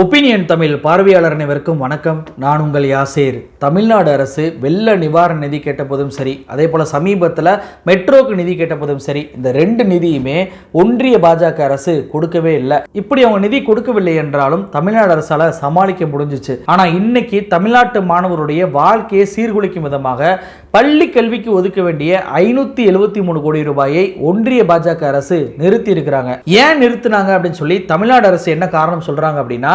Opinion Tamil பார்வையாளர் அனைவருக்கும் வணக்கம். நான் உங்கள் யாசேர். தமிழ்நாடு அரசு வெள்ள நிவாரண நிதி கேட்டபோதும் சரி அதே போல் சமீபத்தில் மெட்ரோக்கு நிதி கேட்டபோதும் சரி இந்த ரெண்டு நிதியுமே ஒன்றிய பாஜக அரசு கொடுக்கவே இல்லை. இப்படி அவங்க நிதி கொடுக்கவில்லை என்றாலும் தமிழ்நாடு அரசால் சமாளிக்க முடிஞ்சிச்சு. ஆனால் இன்னைக்கு தமிழ்நாட்டு மாணவருடைய வாழ்க்கையை சீர்குலைக்கும் விதமாக பள்ளி கல்விக்கு ஒதுக்க வேண்டிய ஐநூற்றி எழுபத்தி மூணு கோடி ரூபாயை ஒன்றிய பாஜக அரசு நிறுத்தி இருக்கிறாங்க ஏன் நிறுத்தினாங்க அப்படின்னு சொல்லி தமிழ்நாடு அரசு என்ன காரணம் சொல்றாங்க அப்படின்னா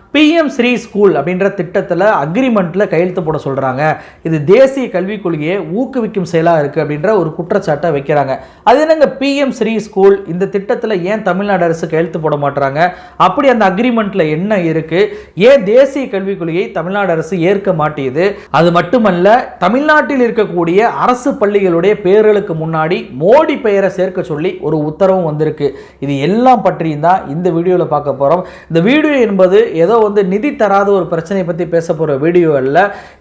பிஎம் ஸ்ரீ ஸ்கூல் அப்படின்ற திட்டத்தில் அக்ரிமெண்ட்டில் கையெழுத்து போட சொல்கிறாங்க இது தேசிய கல்விக் கொள்கையை ஊக்குவிக்கும் செயலாக இருக்குது அப்படின்ற ஒரு குற்றச்சாட்டை வைக்கிறாங்க. அது என்னங்க பிஎம் ஸ்ரீ ஸ்கூல் இந்த திட்டத்தில் ஏன் தமிழ்நாடு அரசு கையெழுத்து போட மாட்டுறாங்க அப்படி அந்த அக்ரிமெண்ட்டில் என்ன இருக்குது ஏன் தேசிய கல்விக் கொள்கையை தமிழ்நாடு அரசு ஏற்க மாட்டேது? அது மட்டுமல்ல தமிழ்நாட்டில் இருக்கக்கூடிய அரசு பள்ளிகளுடைய பெயர்களுக்கு முன்னாடி மோடி பெயரை சேர்க்க சொல்லி ஒரு உத்தரவும் வந்திருக்கு. இது எல்லாம் பற்றியும் தான் இந்த வீடியோவில் பார்க்க போகிறோம் இந்த வீடியோ என்பது ஏதோ வந்து நிதி தராத ஒரு பிரச்சனையை பற்றி பேச போகிற வீடியோ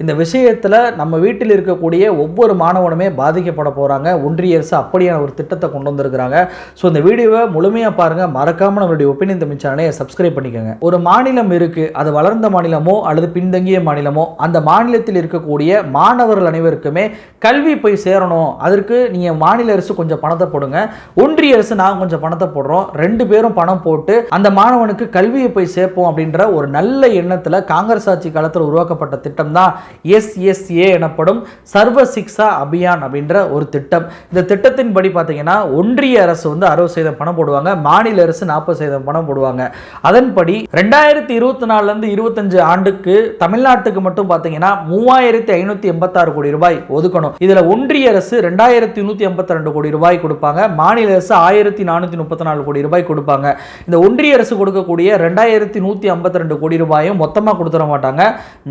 இந்த விஷயத்தில் நம்ம வீட்டில் இருக்கக்கூடிய ஒவ்வொரு மாணவனுமே பாதிக்கப்பட போகிறாங்க ஒன்றிய அரசு அப்படியான ஒரு திட்டத்தை கொண்டு வந்திருக்கிறாங்க. ஸோ இந்த வீடியோவை முழுமையாக பாருங்கள் மறக்காமல் நம்மளுடைய ஒப்பீனியன் தமிழ் சேனலை சப்ஸ்கிரைப் பண்ணிக்கோங்க. ஒரு மாநிலம் இருக்குது அது வளர்ந்த மாநிலமோ அல்லது பின்தங்கிய மாநிலமோ அந்த மாநிலத்தில் இருக்கக்கூடிய மாணவர்கள் அனைவருக்குமே கல்வி போய் சேரணும். அதற்கு நீங்கள் மாநில அரசு கொஞ்சம் பணத்தை போடுங்க. ஒன்றிய அரசு நாங்கள் கொஞ்சம் பணத்தை போடுறோம். ரெண்டு பேரும் பணம் போட்டு அந்த மாணவனுக்கு கல்வியை போய் சேர்ப்போம் அப்படின்ற ஒரு நல்ல எண்ணத்தில் காங்கிரஸ் ஆட்சி காலத்தில் உருவாக்கப்பட்ட திட்டம் தான் எஸ்எஸ்ஏ எனப்படும் சர்வ சிக்ஸா அபியான் அப்படின்ற ஒரு திட்டம். இந்த திட்டத்தின் படி பார்த்தீங்கன்னா ஒன்றிய அரசு வந்து அறுபது சதவீதம் பணம் போடுவாங்க மாநில அரசு நாற்பது சதவீதம் பணம் போடுவாங்க. அதன்படி ரெண்டாயிரத்தி இருபத்தி நாலுலேருந்து இருபத்தஞ்சு ஆண்டுக்கு தமிழ்நாட்டுக்கு மட்டும் பார்த்தீங்கன்னா மூவாயிரத்தி ஐநூற்றி எண்பத்தாறு கோடி ரூபாய் ஒதுக்கணும். இதில் ஒன்றிய அரசு ரெண்டாயிரத்தி நூற்றி எண்பத்தி ரெண்டு கோடி ரூபாய் கொடுப்பாங்க மாநில அரசு ஆயிரத்தி நானூற்றி முப்பத்தி நாலு கோடி ரூபாய் கொடுப்பாங்க. இந்த ஒன்றிய அரசு கொடுக்கக்கூடிய ரெண்டாயிரத்தி நூற்றி ஐம்பத்தி ரெண்டு கோடி ரூபாயும் மொத்தமாக கொடுத்துட மாட்டாங்க.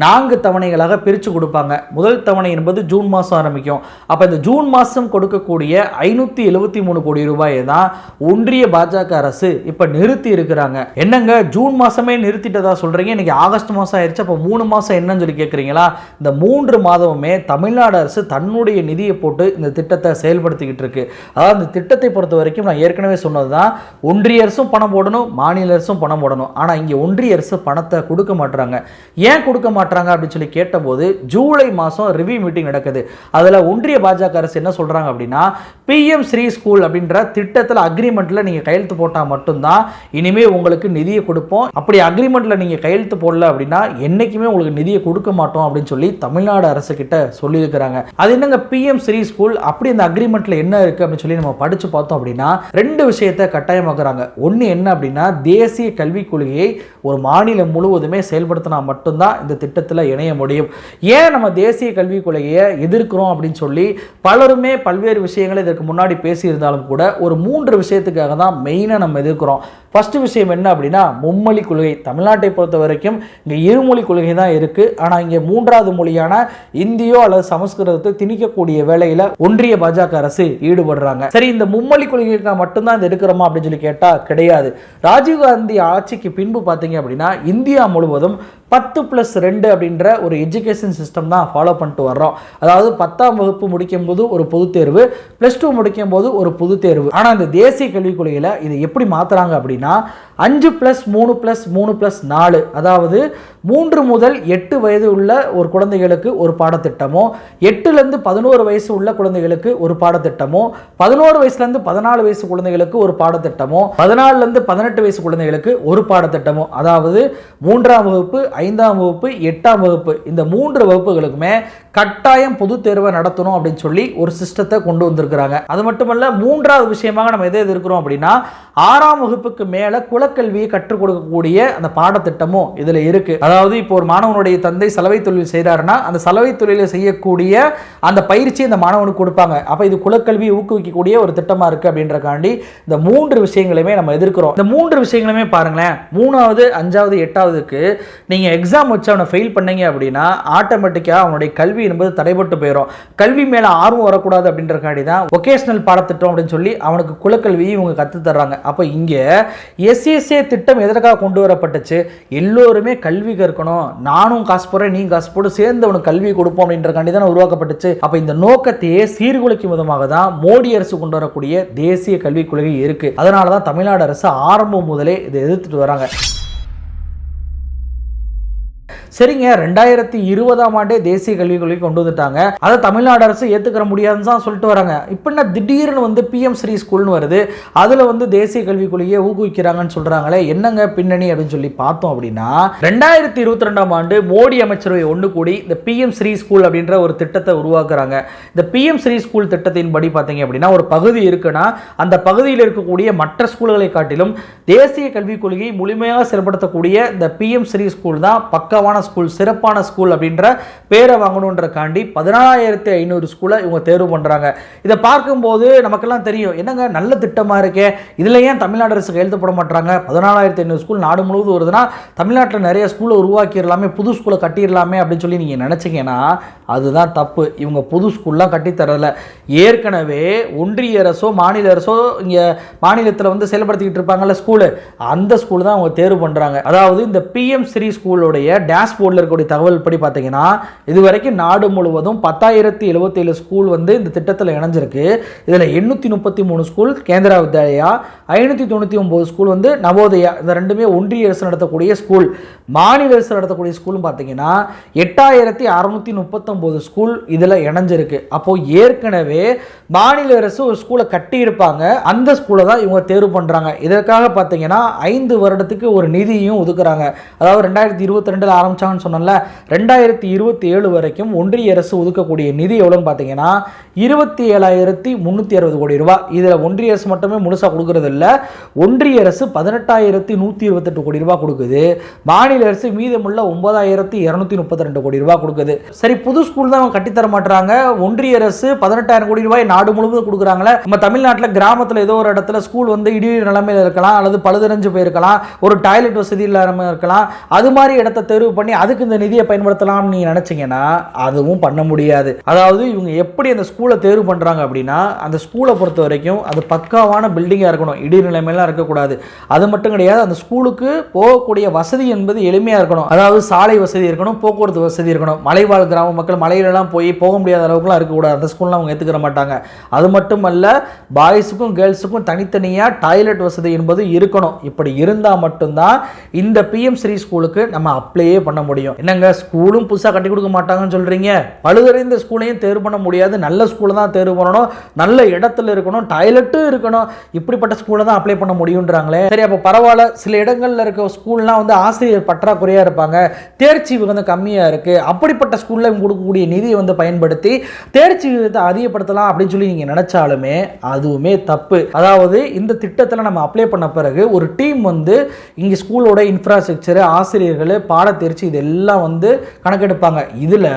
நான்கு தவணைகளாக பிரித்து கொடுப்பாங்க. முதல் தவணை என்பது ஜூன் மாதம் ஆரம்பிக்கும். அப்போ இந்த ஜூன் மாதம் கொடுக்கக்கூடிய ஐநூற்றி எழுபத்தி மூணு கோடி ரூபாயை தான் ஒன்றிய பாஜக அரசு இப்போ நிறுத்தி இருக்கிறாங்க. என்னங்க? ஜூன் மாதமே நிறுத்திட்டதா சொல்கிறீங்க இன்னைக்கு ஆகஸ்ட் மாதம் ஆயிடுச்சு அப்போ மூணு மாதம் என்னன்னு சொல்லி கேட்குறீங்களா இந்த மூன்று மாதமுமே தமிழ்நாடு அரசு தன்னுடைய நிதியை போட்டு இந்த திட்டத்தை செயல்படுத்திக்கிட்டு இருக்கு. அதாவது இந்த திட்டத்தை பொறுத்த வரைக்கும் நான் ஏற்கனவே சொன்னது தான் ஒன்றிய அரசும் பணம் போடணும் மாநில அரசும் பணம் போடணும். ஆனால் இங்கே ஒன்றிய அரசு பணம் பணத்தை கொடுக்க மாட்டுறாங்க ஏன் கொடுக்க மாட்டுறாங்க அப்படின்னு சொல்லி கேட்டபோது ஜூலை மாதம் ரிவ்யூ மீட்டிங் நடக்குது. அதில் ஒன்றிய பாஜக அரசு என்ன சொல்கிறாங்க அப்படின்னா பிஎம் ஸ்ரீ ஸ்கூல் அப்படின்ற திட்டத்தில் அக்ரிமெண்ட்டில் நீங்கள் கையெழுத்து போட்டால் மட்டும்தான் இனிமேல் உங்களுக்கு நிதியை கொடுப்போம். அப்படி அக்ரிமெண்ட்டில் நீங்கள் கையெழுத்து போடல அப்படின்னா என்றைக்குமே உங்களுக்கு நிதியை கொடுக்க மாட்டோம் அப்படின்னு சொல்லி தமிழ்நாடு அரசு கிட்ட சொல்லியிருக்கிறாங்க. அது என்னங்க பிஎம் ஸ்ரீ ஸ்கூல் அப்படி அந்த அக்ரிமெண்ட்டில் என்ன இருக்குது அப்படின்னு சொல்லி நம்ம படித்து பார்த்தோம் அப்படின்னா ரெண்டு விஷயத்தை கட்டாயமாக்குறாங்க. ஒன்று என்ன அப்படின்னா தேசிய கல்விக் கொள்கையை ஒரு மாநில மாநிலம் முழுவதுமே செயல்படுத்தினா மட்டும்தான் இந்த திட்டத்தில் இணைய முடியும். ஏன் நம்ம தேசிய கல்விக் கொள்கையை எதிர்க்கிறோம் அப்படின்னு சொல்லி பலருமே பல்வேறு விஷயங்களை இதற்கு முன்னாடி பேசியிருந்தாலும் கூட ஒரு மூன்று விஷயத்துக்காக தான் மெயினாக நம்ம எதிர்க்கிறோம். ஃபஸ்ட்டு விஷயம் என்ன அப்படின்னா மும்மொழி கொள்கை. தமிழ்நாட்டை பொறுத்த வரைக்கும் இங்கே இருமொழி கொள்கை தான் இருக்குது ஆனால் இங்கே மூன்றாவது மொழியான இந்தியோ அல்லது சமஸ்கிருதத்தை திணிக்கக்கூடிய வேலையில் ஒன்றிய பாஜக அரசு ஈடுபடுறாங்க. சரி இந்த மும்மொழி கொள்கைக்காக மட்டும்தான் இது எடுக்கிறோமா அப்படின்னு சொல்லி கேட்டால் கிடையாது. ராஜீவ்காந்தி ஆட்சிக்கு பின்பு பார்த்தீங்க அப்படின்னா இந்தியா முழுவதும் பத்து ப்ளஸ் ரெண்டு அப்படின்ற ஒரு எஜுகேஷன் சிஸ்டம் தான் ஃபாலோ பண்ணிட்டு வர்றோம். அதாவது பத்தாம் வகுப்பு முடிக்கும் போது ஒரு பொது தேர்வு ப்ளஸ் டூ முடிக்கும் போது ஒரு பொது தேர்வு. ஆனால் இந்த தேசிய கல்விக் கொள்கையில் இதை எப்படி மாற்றுறாங்க அப்படின்னா அஞ்சு ப்ளஸ் மூணு ப்ளஸ் மூணு ப்ளஸ் நாலு அதாவது மூன்று முதல் எட்டு வயது உள்ள ஒரு குழந்தைகளுக்கு ஒரு பாடத்திட்டமோ எட்டுலேருந்து பதினோரு வயசு உள்ள குழந்தைகளுக்கு ஒரு பாடத்திட்டமோ பதினோரு வயசுலேருந்து பதினாலு வயசு குழந்தைகளுக்கு ஒரு பாடத்திட்டமோ பதினாலுலேருந்து பதினெட்டு வயசு குழந்தைகளுக்கு ஒரு பாடத்திட்டமோ அதாவது மூன்றாம் வகுப்பு ஐந்தாம் வகுப்பு எட்டாம் வகுப்பு இந்த மூன்று வகுப்புகளுக்குமே கட்டாயம் பொது தேர்வை நடத்தணும் அப்படின்னு சொல்லி ஒரு சிஸ்டத்தை கொண்டு வந்திருக்கிறாங்க. அது மட்டுமல்ல மூன்றாவது விஷயமாக நம்ம எதை எதிர்க்கிறோம் அப்படின்னா ஆறாம் வகுப்புக்கு மேலே குலக்கல்வியை கற்றுக் கொடுக்கக்கூடிய அந்த பாடத்திட்டமும் இதில் இருக்கு. அதாவது இப்போ ஒரு மாணவனுடைய தந்தை சலவை தொழில் செய்கிறாருன்னா அந்த சலவை தொழிலை செய்யக்கூடிய அந்த பயிற்சி இந்த மாணவனுக்கு கொடுப்பாங்க. அப்போ இது குலக்கல்வியை ஊக்குவிக்கக்கூடிய ஒரு திட்டமாக இருக்குது அப்படின்றக்காண்டி இந்த மூன்று விஷயங்களையுமே நம்ம எதிர்க்கிறோம். இந்த மூன்று விஷயங்களுமே பாருங்களேன். மூணாவது அஞ்சாவது எட்டாவதுக்கு நீங்கள் எக்ஸாம் வச்சு அவனை ஃபெயில் பண்ணீங்க அப்படின்னா ஆட்டோமேட்டிக்காக அவனுடைய கல்வி என்பது தடைபட்டு போயிடும் கல்வி மேலே ஆர்வம் வரக்கூடாது அப்படின்றக்காண்டி தான் ஒகேஷனல் பாடத்திட்டம் அப்படின்னு சொல்லி அவனுக்கு குலக்கல்வியை இவங்க கற்றுத்தர்றாங்க அப்போ இங்கே எஸ்எஸ்ஏ திட்டம் எதற்காக கொண்டு வரப்பட்டுச்சு? எல்லோருமே கல்வி கற்கணும். நானும் காசு போடுறேன் நீ காசு போட்டு சேர்ந்து அவனுக்கு கல்வி கொடுப்போம் அப்படின்றக்காண்டி தான் உருவாக்கப்பட்டுச்சு. அப்போ இந்த நோக்கத்தையே சீர்குலைக்கும் விதமாக தான் மோடி அரசு கொண்டு வரக்கூடிய தேசிய கல்விக் கொள்கை இருக்கு. அதனால தான் தமிழ்நாடு அரசு ஆரம்பம் முதலே இதை எதிர்த்துட்டு வராங்க. சரிங்க ரெண்டாயிரத்தி இருபதாம் ஆண்டே தேசிய கல்விக் கொள்கை கொண்டு வந்துட்டாங்க. அதை தமிழ்நாடு அரசு ஏற்றுக்கிற முடியாதுன்னு தான் சொல்லிட்டு வராங்க. இப்படின்னா என்ன திடீர்னு வந்து பிஎம் ஸ்ரீ ஸ்கூல்னு வருது. அதில் வந்து தேசிய கல்விக் கொள்கையை ஊக்குவிக்கிறாங்கன்னு சொல்கிறாங்களே என்னங்க பின்னணி அப்படின்னு சொல்லி பார்த்தோம் அப்படின்னா ரெண்டாயிரத்தி இருபத்தி ரெண்டாம் ஆண்டு மோடி அமைச்சரவை ஒன்று கூடி இந்த பிஎம் ஸ்ரீ ஸ்கூல் அப்படின்ற ஒரு திட்டத்தை உருவாக்குறாங்க. இந்த பிஎம் ஸ்ரீ ஸ்கூல் திட்டத்தின் படி பார்த்தீங்க அப்படின்னா ஒரு பகுதி இருக்குன்னா அந்த பகுதியில் இருக்கக்கூடிய மற்ற ஸ்கூல்களை காட்டிலும் தேசிய கல்விக் கொள்கையை முழுமையாக செயல்படுத்தக்கூடிய இந்த பிஎம் ஸ்ரீ ஸ்கூல் தான் பக்கவான ஸ்கூல் சிறப்பான ஸ்கூல் அப்படின்ற பேரை வாங்கணுன்றக்காண்டி பதினாலாயிரத்தி ஐநூறு ஸ்கூலை இவங்க தேர்வு பண்ணுறாங்க இதை பார்க்கும்போது நமக்கெல்லாம் தெரியும் என்னங்க நல்ல திட்டமாக இருக்கே. இதில் ஏன் தமிழ்நாடு அரசு கையெழுத்து போட மாட்டாங்க பதினாலாயிரத்தி ஐநூறு ஸ்கூல் நாடு முழுவதும் வருதுன்னா தமிழ்நாட்டில் நிறைய ஸ்கூலை உருவாக்கிடலாமே புது ஸ்கூலை கட்டிடலாமே அப்படின்னு சொல்லி நீங்கள் நினச்சிங்கன்னா அதுதான் தப்பு. இவங்க புது ஸ்கூல்லாம் கட்டித்தரல ஏற்கனவே ஒன்றிய அரசோ மாநில அரசோ இங்கே மாநிலத்தில் வந்து செயல்படுத்திக்கிட்டு இருப்பாங்கல்ல ஸ்கூலு அந்த ஸ்கூல் தான் அவங்க தேர்வு பண்ணுறாங்க அதாவது இந்த பிஎம் ஸ்ரீ ஸ்கூலுடைய டாஷ்போர்டில் இருக்கக்கூடிய தகவல் படி பார்த்தீங்கன்னா இது வரைக்கும் நாடு முழுவதும் பத்தாயிரத்தி எழுபத்தேழு ஸ்கூல் வந்து இந்த திட்டத்தில் இணைஞ்சிருக்கு. இதில் எண்ணூற்றி முப்பத்தி மூணு ஸ்கூல் கேந்திரா வித்யாலயா ஐநூற்றி தொண்ணூற்றி ஒம்பது ஸ்கூல் வந்து நவோதயா இந்த ரெண்டுமே ஒன்றிய அரசு நடத்தக்கூடிய ஸ்கூல் மாநில அரசு நடத்தக்கூடிய ஸ்கூல்னு பார்த்தீங்கன்னா எட்டாயிரத்தி அறநூற்றி முப்பத்தொம்போது ஸ்கூல் இதில் இணைஞ்சிருக்கு. அப்போது ஏற்கனவே மாநில அரசு ஒரு ஸ்கூலை கட்டியிருப்பாங்க. அந்த ஸ்கூலை தான் இவங்க தேர்வு பண்ணுறாங்க இதற்காக பார்த்தீங்கன்னா ஐந்து வருடத்துக்கு ஒரு நிதியும் ஒதுக்குறாங்க. அதாவது ரெண்டாயிரத்தி இருபத்தி ரெண்டில் ஆரம்பிச்சாங்கன்னு சொன்னோம்ல ரெண்டாயிரத்தி இருபத்தி ஏழு வரைக்கும் ஒன்றிய அரசு ஒதுக்கக்கூடிய நிதி எவ்வளோன்னு பார்த்தீங்கன்னா இருபத்தி ஏழாயிரத்தி முந்நூற்றி அறுபது கோடி ரூபாய் இதில் ஒன்றிய அரசு மட்டுமே முழுசாக கொடுக்கறது இல்லை ஒன்றிய அரசு பதினெட்டாயிரத்தி நூற்றி இருபத்தெட்டு கோடி ரூபா கொடுக்குது. மாநில அரசு மீதமுள்ள ஒன்பதாயிரத்தி இரநூத்தி முப்பத்தி ரெண்டு கோடி ரூபாய் கொடுக்குது. சரி புது ஸ்கூல் தான் அவங்க கட்டித்தர மாட்டுறாங்க ஒன்றிய அரசு பதினெட்டாயிரம் கோடி ரூபாய் நாடு முழுவதும் கொடுக்குறாங்களே. நம்ம தமிழ்நாட்டில் கிராமத்தில் ஏதோ ஒரு இடத்துல ஸ்கூல் வந்து இடி நிலைமையில் இருக்கலாம் அல்லது பழுதடைஞ்சு போயிருக்கலாம் ஒரு டாய்லெட் வசதி இல்லாமல் இருக்கலாம். அது மாதிரி இடத்த தேர்வு பண்ணி அதுக்கு இந்த நிதியை பயன்படுத்தலாம்னு நீங்கள் நினச்சிங்கன்னா அதுவும் பண்ண முடியாது. அதாவது இவங்க எப்படி அந்த ஸ்கூலை தேர்வு பண்ணுறாங்க அப்படின்னா அந்த ஸ்கூலை பொறுத்த வரைக்கும் அது பக்காவான பில்டிங்காக இருக்கணும். இடி நிலைமையெல்லாம் இருக்கக்கூடாது. அது மட்டும் கிடையாது அந்த ஸ்கூலுக்கு போகக்கூடிய வசதி என்பது எளிமையாக இருக்கணும். அதாவது சாலை வசதி இருக்கணும் போக்குவரத்து வசதி இருக்கணும். மலைவாழ் கிராம மக்கள் மலையிலலாம் போய் போக முடியாத அளவுக்குலாம் இருக்கக்கூடாது. அந்த ஸ்கூல்லாம் அவங்க ஏற்றுக்கிற மாட்டாங்க. அது மட்டுமல்ல பாய்ஸுக்கும் கேர்ள்ஸுக்கும் தனித்தனியாக டாய்லெட் வசதி என்பது இருக்கணும். இப்படி இருந்தால் மட்டும்தான் இந்த பிஎம் ஸ்ரீ ஸ்கூலுக்கு நம்ம அப்ளையே பண்ண முடியும். என்னங்க ஸ்கூலும் புதுசாக கட்டி கொடுக்க மாட்டாங்கன்னு சொல்கிறீங்க பழுதறிந்த ஸ்கூலையும் தேர்வு பண்ண முடியாது. நல்ல ஸ்கூலை தான் தேர்வு பண்ணணும். நல்ல இடத்துல இருக்கணும். டாய்லெட்டும் இருக்கணும். இப்படிப்பட்ட ஸ்கூலை தான் அப்ளை பண்ண முடியுன்றாங்களே சரி அப்போ பரவாயில்ல. சில இடங்களில் இருக்க ஸ்கூல்லாம் வந்து ஆசிரியர் பற்றாக்குறையாக இருப்பாங்க. தேர்ச்சி விகிதம் கம்மியாக இருக்குது அப்படிப்பட்ட ஸ்கூலில் இவங்க கொடுக்கக்கூடிய நிதியை வந்து பயன்படுத்தி தேர்ச்சி விகிதத்தை அதிகப்படுத்தலாம் அப்படின்னு சொல்லி நீங்கள் நினச்சாலுமே அதுவுமே தப்பு. அதாவது இந்த திட்டத்தில் நம்ம அப்ளை பண்ண பிறகு ஒரு டீம் வந்து இங்கே ஸ்கூலோட இன்ஃப்ராஸ்ட்ரக்சரு ஆசிரியர்கள் பாடத்தேர்ச்சி இதெல்லாம் வந்து கணக்கெடுப்பாங்க. இதில்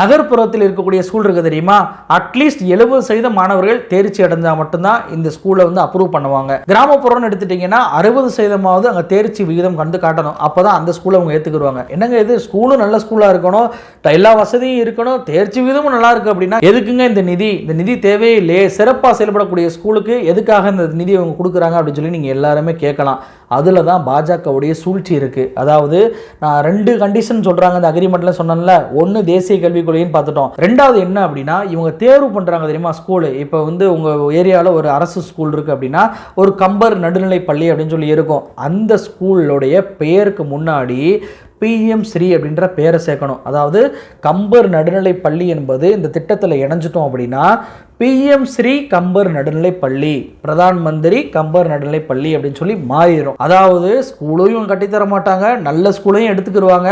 நகர்ப்புறத்தில் இருக்கக்கூடிய ஸ்கூல் இருக்குது தெரியுமா? அட்லீஸ்ட் எழுபது சதவீதம் மாணவர்கள் தேர்ச்சி அடைஞ்சால் மட்டும்தான் இந்த ஸ்கூலை வந்து அப்ரூவ் பண்ணுவாங்க. கிராமப்புறம்னு எடுத்துட்டிங்கன்னா அறுபது சதவீதமாவது அங்கே தேர்ச்சி விகிதம் கண்டு காட்டணும். அப்போ தான் அந்த ஸ்கூலை அவங்க ஏற்றுக்குருவாங்க என்னங்க இது? ஸ்கூலும் நல்ல ஸ்கூலாக இருக்கணும். எல்லா வசதியும் இருக்கணும். தேர்ச்சி விகிதமும் நல்லா இருக்கு அப்படின்னா எதுக்குங்க இந்த நிதி? இந்த நிதி தேவையே இல்லையே. சிறப்பாக செயல்படக்கூடிய ஸ்கூலுக்கு எதுக்காக இந்த நிதி அவங்க கொடுக்குறாங்க அப்படின்னு சொல்லி நீங்கள் எல்லாருமே கேட்கலாம். அதில் தான் பாஜகவுடைய சூழ்ச்சி இருக்குது அதாவது நான் ரெண்டு கண்டிஷன் சொல்கிறாங்க இந்த அக்ரிமெண்ட்டில் சொன்னேன்ல. ஒன்று தேசிய கல்விக் கொள்கைன்னு பார்த்துட்டோம். ரெண்டாவது என்ன அப்படின்னா இவங்க தேர்வு பண்ணுறாங்க தெரியுமா ஸ்கூலு இப்போ வந்து உங்கள் ஏரியாவில் ஒரு அரசு ஸ்கூல் இருக்குது அப்படின்னா ஒரு கம்பர் நடுநிலை பள்ளி அப்படின்னு சொல்லி இருக்கும். அந்த ஸ்கூலுடைய பெயருக்கு முன்னாடி பிஎம் ஸ்ரீ அப்படின்ற பேரை சேர்க்கணும். அதாவது கம்பர் நடுநிலை பள்ளி என்பது இந்த திட்டத்தில் இணைஞ்சிட்டோம் அப்படின்னா பிஎம் ஸ்ரீ கம்பர் நடுநிலை பள்ளி பிரதான் மந்திரி கம்பர் நடுநிலை பள்ளி அப்படின்னு சொல்லி மாறிடும். அதாவது ஸ்கூலும் இவங்க கட்டித்தர மாட்டாங்க. நல்ல ஸ்கூலையும் எடுத்துக்கிடுவாங்க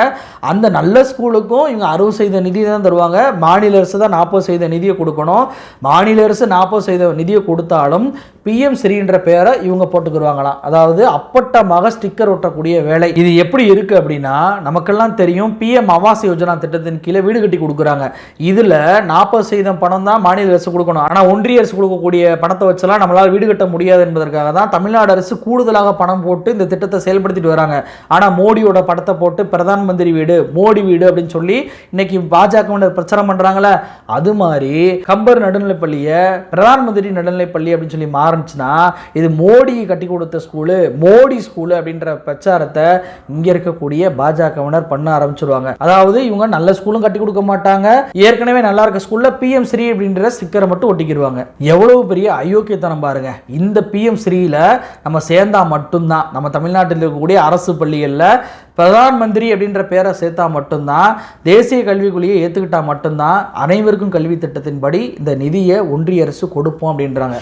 அந்த நல்ல ஸ்கூலுக்கும் இவங்க அறுபது செய்த நிதி தான் தருவாங்க. மாநில அரசு தான் நாற்பது செய்த நிதியை கொடுக்கணும். மாநில அரசு நாற்பது செய்த நிதியை கொடுத்தாலும் பிஎம் ஸ்ரீன்ற பேரை இவங்க போட்டுக்கிடுவாங்களாம் அதாவது அப்பட்டமாக ஸ்டிக்கர் ஒட்டக்கூடிய வேலை. இது எப்படி இருக்கு அப்படின்னா நமக்கெல்லாம் தெரியும் பிஎம் ஆவாஸ் யோஜனா திட்டத்தின் கீழே வீடு கட்டி கொடுக்குறாங்க. இதில் நாற்பது சதவீதம் பணம் தான் மாநில அரசு கொடுக்கணும். ஆனால் ஒன்றிய அரசு கொடுக்கக்கூடிய பணத்தை வச்செல்லாம் நம்மளால் வீடு கட்ட முடியாது என்பதற்காக தான் தமிழ்நாடு அரசு கூடுதலாக பணம் போட்டு இந்த திட்டத்தை செயல்படுத்திட்டு வராங்க. ஆனால் மோடியோட படத்தை போட்டு பிரதான் மந்திரி வீடு மோடி வீடு அப்படின்னு சொல்லி இன்னைக்கு பாஜக பிரச்சாரம் பண்ணுறாங்களே அது மாதிரி கம்பர் நடுநிலைப்பள்ளியை பிரதான் மந்திரி நடுநிலைப்பள்ளி அப்படின்னு சொல்லி மாறுச்சுன்னா இது மோடி கட்டி கொடுத்த ஸ்கூலு மோடி ஸ்கூலு அப்படின்ற பிரச்சாரத்தை இங்கே இருக்கக்கூடிய பாஜக பாஜகவினர் பண்ண ஆரம்பிச்சிருவாங்க. அதாவது இவங்க நல்ல ஸ்கூலும் கட்டி கொடுக்க மாட்டாங்க. ஏற்கனவே நல்லா இருக்க ஸ்கூலில் பிஎம் ஸ்ரீ அப்படின்ற ஸ்டிக்கரை மட்டும் ஒட்டிக்கிடுவாங்க எவ்வளவு பெரிய அயோக்கியத்தனம் பாருங்க. இந்த பிஎம் ஸ்ரீயில் நம்ம சேர்ந்தா மட்டும்தான். நம்ம தமிழ்நாட்டில் இருக்கக்கூடிய அரசு பள்ளிகளில் பிரதான் மந்திரி அப்படின்ற பேரை சேர்த்தா மட்டும்தான். தேசிய கல்விக்குழியை ஏற்றுக்கிட்டால் மட்டும்தான். அனைவருக்கும் கல்வி திட்டத்தின்படி இந்த நிதியை ஒன்றிய அரசு கொடுப்போம் அப்படின்றாங்க.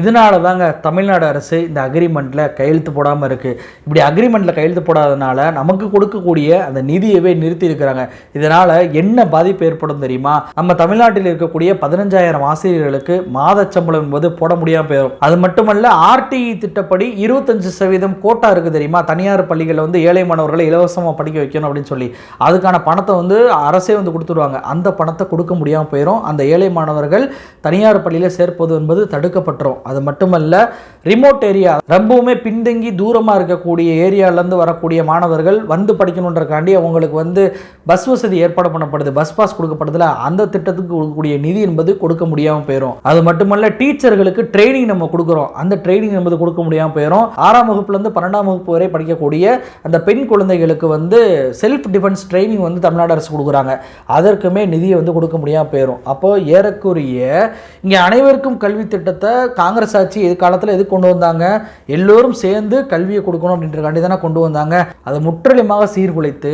இதனால தாங்க தமிழ்நாடு அரசு இந்த அக்ரிமெண்ட்டில் கையெழுத்து போடாமல் இருக்குது இப்படி அக்ரிமெண்ட்டில் கையெழுத்து போடாதனால நமக்கு கொடுக்கக்கூடிய அந்த நிதியவே நிறுத்தி இருக்கிறாங்க. இதனால் என்ன பாதிப்பு ஏற்படும் தெரியுமா? நம்ம தமிழ்நாட்டில் இருக்கக்கூடிய பதினஞ்சாயிரம் ஆசிரியர்களுக்கு மாத சம்பளம் என்பது போட முடியாமல் போயிடும் அது மட்டுமல்ல ஆர்டிஇ திட்டப்படி இருபத்தஞ்சு சதவீதம் கோட்டா இருக்குது தெரியுமா? தனியார் பள்ளிகளில் வந்து ஏழை மாணவர்களை இலவசமாக படிக்க வைக்கணும் அப்படின்னு சொல்லி. அதுக்கான பணத்தை வந்து அரசே வந்து கொடுத்துருவாங்க. அந்த பணத்தை கொடுக்க முடியாமல் போயிடும் அந்த ஏழை மாணவர்கள் தனியார் பள்ளியில் சேர்ப்பது என்பது தடுக்கப்பட்டுரும். அது மட்டுமல்ல ரிமோட் ஏரியா ரொம்பவுமே பின்தங்கி தூரமாக இருக்கக்கூடிய ஏரியாவிலேருந்து வரக்கூடிய மாணவர்கள் வந்து படிக்கணுன்றக்காண்டி அவங்களுக்கு வந்து பஸ் வசதி ஏற்பாடு பண்ணப்படுது. பஸ் பாஸ் கொடுக்கப்படுதுல அந்த திட்டத்துக்கு கொடுக்கக்கூடிய நிதி என்பது கொடுக்க முடியாமல் போயிடும் அது மட்டுமல்ல டீச்சர்களுக்கு ட்ரைனிங் நம்ம கொடுக்குறோம். அந்த ட்ரைனிங் என்பது கொடுக்க முடியாமல் போயிடும் ஆறாம் வகுப்புலேருந்து பன்னெண்டாம் வகுப்பு வரை படிக்கக்கூடிய அந்த பெண் குழந்தைகளுக்கு வந்து செல்ஃப் டிஃபென்ஸ் ட்ரைனிங் வந்து தமிழ்நாடு அரசு கொடுக்குறாங்க. அதற்குமே நிதியை வந்து கொடுக்க முடியாமல் போயிடும் அப்போ ஏறக்குரிய இங்கே அனைவருக்கும் கல்வி திட்டத்தை காங்கிரஸ் காங்கிரஸ் ஆட்சி எதிர்காலத்தில் எது கொண்டு வந்தாங்க? எல்லோரும் சேர்ந்து கல்வியை கொடுக்கணும் அப்படின்றக்காண்டி தானே கொண்டு வந்தாங்க. அதை முற்றிலுமாக சீர்குலைத்து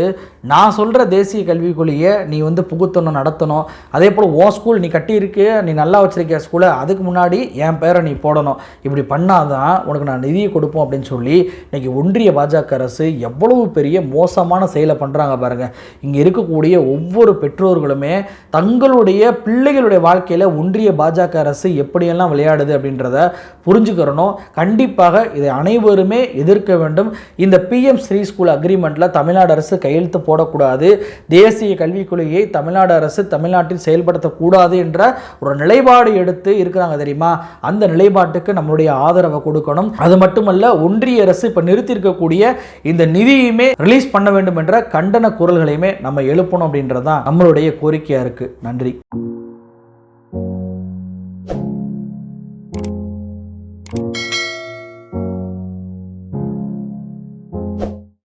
நான் சொல்கிற தேசிய கல்விக் கொள்கையை நீ வந்து புகுத்தணும் நடத்தணும். அதே போல் ஓ ஸ்கூல் நீ கட்டியிருக்கு நீ நல்லா வச்சிருக்க ஸ்கூலை அதுக்கு முன்னாடி என் பேரை நீ போடணும். இப்படி பண்ணாதான் உனக்கு நான் நிதியை கொடுப்போம் அப்படின்னு சொல்லி இன்றைக்கி ஒன்றிய பாஜக அரசு எவ்வளவு பெரிய மோசமான செயலை பண்ணுறாங்க பாருங்கள் இங்கே இருக்கக்கூடிய ஒவ்வொரு பெற்றோர்களுமே தங்களுடைய பிள்ளைகளுடைய வாழ்க்கையில் ஒன்றிய பாஜக அரசு எப்படியெல்லாம் விளையாடுது அப்படிங்கிறத புரிஞ்சுக்கிறணும். கண்டிப்பாக இதை அனைவருமே எதிர்க்க வேண்டும். இந்த பிஎம் ஸ்ரீ ஸ்கூல் அக்ரிமெண்ட்டில் தமிழ்நாடு அரசு கையெழுத்து போடக்கூடாது. தேசிய கல்விக் கொள்கையை தமிழ்நாடு அரசு தமிழ்நாட்டில் செயல்படுத்தக்கூடாது என்ற ஒரு நிலைப்பாடு எடுத்து இருக்கிறாங்க தெரியுமா? அந்த நிலைப்பாட்டுக்கு நம்மளுடைய ஆதரவை கொடுக்கணும். அது மட்டுமல்ல ஒன்றிய அரசு இப்போ நிறுத்தியிருக்கக்கூடிய இந்த நிதியுமே ரிலீஸ் பண்ண வேண்டும் என்ற கண்டன குரல்களையுமே நம்ம எழுப்பணும் அப்படின்றதான் நம்மளுடைய கோரிக்கையாக இருக்குது நன்றி.